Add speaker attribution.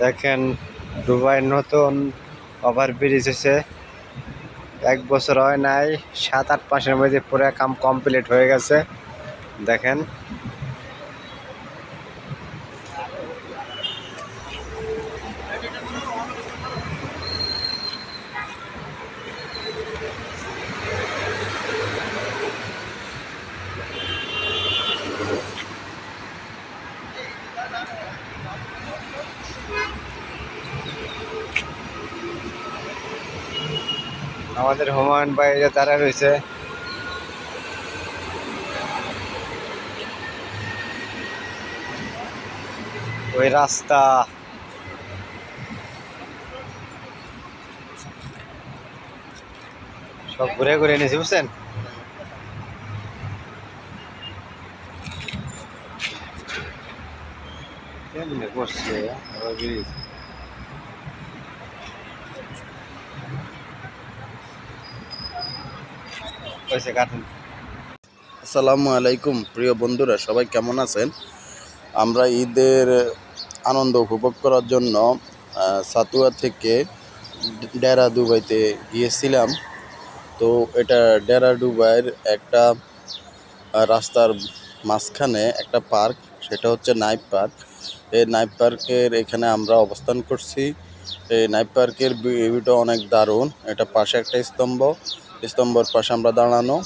Speaker 1: দেখেন দুবাই নতুন over bridge হয়েছে এক বছর হয় নাই, সাত আট মাসের মধ্যে পুরো কাম কমপ্লিট হয়ে গেছে। দেখেন। আমাদের হুমায়ুন বাইরে তারা রয়েছে। ওই রাস্তা। সব ঘুরে ঘুরে নিয়েছি বুঝছেন? কেমনে করছে? কইছে কাটুন।
Speaker 2: আসসালামু আলাইকুম, প্রিয় বন্ধুরা, সবাই কেমন আছেন? আমরা ঈদের আনন্দ উপভোগ করার জন্য সাতুয়া থেকে ডেরা দুবাইতে গিয়েছিলাম। তো এটা ডেরা দুবাইয়ের একটা রাস্তার মাঝখানে একটা পার্ক, সেটা হচ্ছে নাইট পার্ক। এই নাইট পার্কের এখানে আমরা অবস্থান করছি। এই নাইট পার্কের ভিউটা অনেক দারুণ। এটা পাশে একটা স্তম্ভ। স্তম্ভর পাশে আমরা দাঁড়ানো।